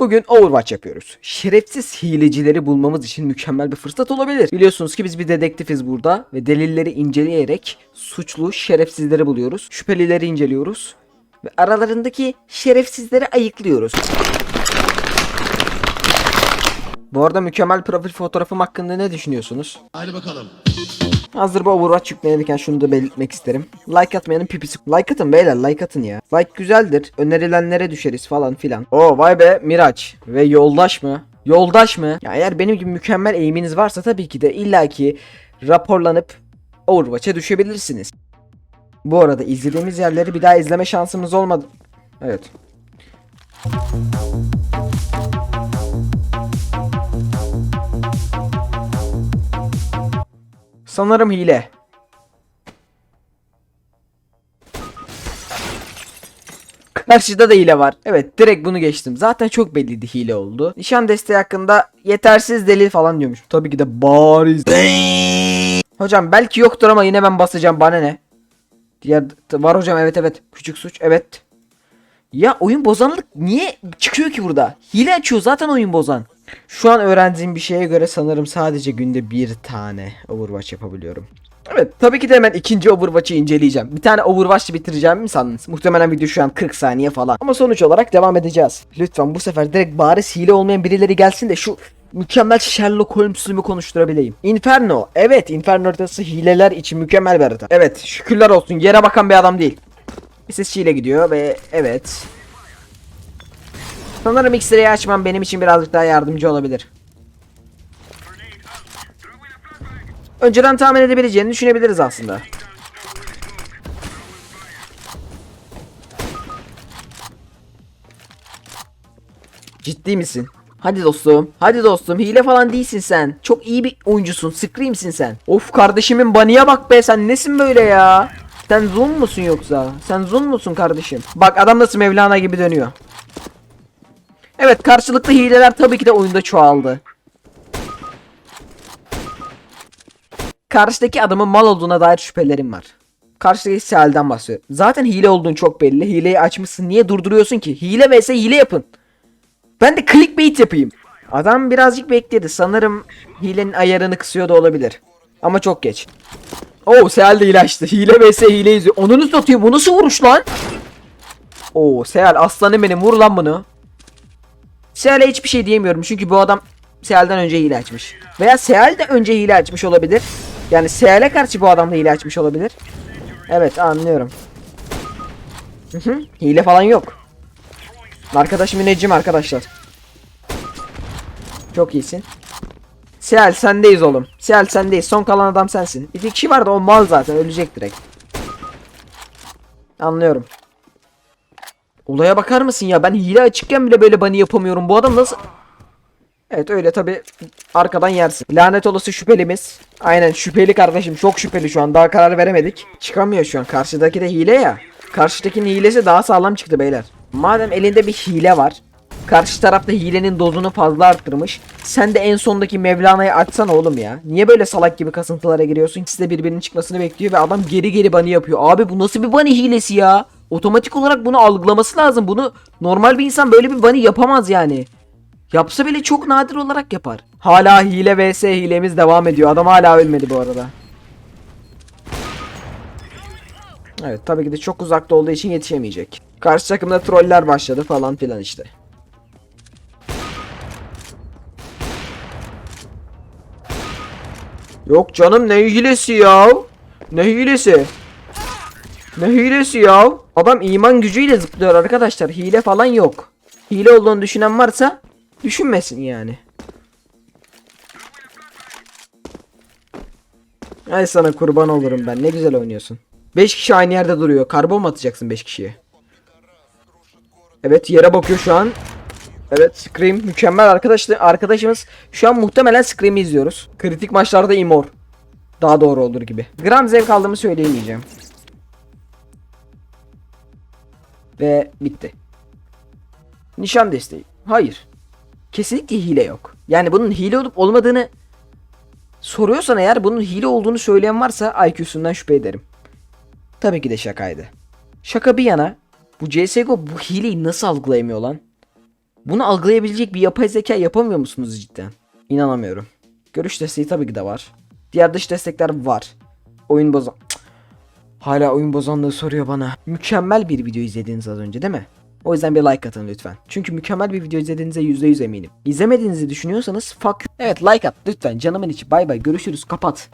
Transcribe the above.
Bugün Overwatch yapıyoruz. Şerefsiz hilecileri bulmamız için mükemmel bir fırsat olabilir. Biliyorsunuz ki biz bir dedektifiz burada ve delilleri inceleyerek suçlu şerefsizleri buluyoruz. Şüphelileri inceliyoruz ve aralarındaki şerefsizleri ayıklıyoruz. Bu arada mükemmel profil fotoğrafım hakkında ne düşünüyorsunuz? Hadi bakalım. Hazır bu Overwatch yüklenirken şunu da belirtmek isterim. Like atmayanın pipisi. Like atın beyler like atın ya. Like güzeldir. Önerilenlere düşeriz falan filan. Oo vay be Miraç. Ve yoldaş mı? Yoldaş mı? Ya eğer benim gibi mükemmel eğiminiz varsa tabii ki de illaki raporlanıp Overwatch'a düşebilirsiniz. Bu arada izlediğimiz yerleri bir daha izleme şansımız olmadı. Evet. Sanırım hile. Karşıda da hile var. Evet direkt bunu geçtim. Zaten çok belliydi hile oldu. Nişan desteği hakkında yetersiz delil falan diyormuş. Tabii ki de bariz. hocam belki yoktur ama yine ben basacağım bana ne? Diğer var hocam evet evet. Küçük suç evet. Ya oyun bozanlık niye çıkıyor ki burada? Hile açıyor zaten oyun bozan. Şu an öğrendiğim bir şeye göre sanırım sadece günde bir tane Overwatch yapabiliyorum. Evet tabii ki de hemen ikinci Overwatch'ı inceleyeceğim. Bir tane Overwatch'ı bitireceğim mi sandınız? Muhtemelen video şu an 40 saniye falan. Ama sonuç olarak devam edeceğiz. Lütfen bu sefer direkt bariz hile olmayan birileri gelsin de şu mükemmel Sherlock Holmes'umu konuşturabileyim. Inferno. Evet Inferno haritası hileler için mükemmel bir harita. Evet şükürler olsun yere bakan bir adam değil. Ses hile gidiyor ve evet. Sanırım X-Ray'i açmam benim için birazcık daha yardımcı olabilir. Önceden tahmin edebileceğini düşünebiliriz aslında. Ciddi misin? Hadi dostum. Hadi dostum. Hile falan değilsin sen. Çok iyi bir oyuncusun. Scream'sin sen. Of kardeşimin baniye bak be. Sen nesin böyle ya? Sen Zun musun yoksa? Sen Zun musun kardeşim? Bak adam nasıl Mevlana gibi dönüyor. Evet karşılıklı hileler tabii ki de oyunda çoğaldı. Karşıdaki adamın mal olduğuna dair şüphelerim var. Karşıdaki Sel'den bahsediyorum. Zaten hile olduğun çok belli. Hileyi açmışsın. Niye durduruyorsun ki? Hile vs hile yapın. Ben de clickbait yapayım. Adam birazcık bekledi. Sanırım hilenin ayarını kısıyor da olabilir. Ama çok geç. Oo Sel de hile açtı. Hile vs hile izliyor. Onunu satıyor. Bu nasıl vuruş lan? Oo Sel aslanım benim. Vur lan bunu. Seal'e hiçbir şey diyemiyorum. Çünkü bu adam Seal'den önce hile açmış. Veya Seal de önce hile açmış olabilir. Yani Seal'e karşı bu adam da hile açmış olabilir. Evet anlıyorum. Hile falan yok. Arkadaş müneccim arkadaşlar. Çok iyisin. Seal sendeyiz oğlum. Seal sendeyiz. Son kalan adam sensin. İki kişi var da o mal zaten ölecek direkt. Anlıyorum. Olaya bakar mısın ya? Ben hile açıkken bile böyle bunny yapamıyorum. Bu adam nasıl... Evet öyle tabi arkadan yersin. Lanet olası şüphelimiz. Aynen şüpheli kardeşim. Çok şüpheli şu an. Daha karar veremedik. Çıkamıyor şu an. Karşıdaki de hile ya. Karşıdakinin hilesi daha sağlam çıktı beyler. Madem elinde bir hile var. Karşı tarafta hilenin dozunu fazla arttırmış. Sen de en sondaki Mevlana'yı açsana oğlum ya. Niye böyle salak gibi kasıntılara giriyorsun? İkisi de birbirinin çıkmasını bekliyor ve adam geri geri bunny yapıyor. Abi bu nasıl bir bunny hilesi ya? Otomatik olarak bunu algılaması lazım. Bunu normal bir insan böyle bir bunny yapamaz yani. Yapsa bile çok nadir olarak yapar. Hala hile vs hilemiz devam ediyor. Adam hala ölmedi bu arada. Evet tabii ki de çok uzakta olduğu için yetişemeyecek. Karşı takımda troller başladı falan filan işte. Yok canım ne hilesi ya? Ne hilesi? Ne hilesi ya? Adam iman gücüyle zıplıyor arkadaşlar. Hile falan yok. Hile olduğunu düşünen varsa düşünmesin yani. Ay sana kurban olurum ben. Ne güzel oynuyorsun. 5 kişi aynı yerde duruyor. Karbon mu atacaksın 5 kişiye? Evet yere bakıyor şu an. Evet Scream mükemmel arkadaşlar arkadaşımız şu an muhtemelen Scream'i izliyoruz. Kritik maçlarda imor. Daha doğru olur gibi. Gram zevk aldığımı söyleyemeyeceğim. Ve bitti. Nişan desteği. Hayır. Kesinlikle hile yok. Yani bunun hile olup olmadığını soruyorsan eğer bunun hile olduğunu söyleyen varsa IQ'sundan şüphe ederim. Tabii ki de şakaydı. Şaka bir yana bu CSGO bu hileyi nasıl algılayamıyor lan? Bunu algılayabilecek bir yapay zeka yapamıyor musunuz cidden? İnanamıyorum. Görüş desteği tabii ki de var. Diğer dış destekler var. Oyun bozan... Cık. Hala oyun bozanlığı soruyor bana. Mükemmel bir video izlediniz az önce değil mi? O yüzden bir like atın lütfen. Çünkü mükemmel bir video izlediğinize %100 eminim. İzlemediğinizi düşünüyorsanız fuck. Evet like at lütfen canımın içi bay bay görüşürüz kapat.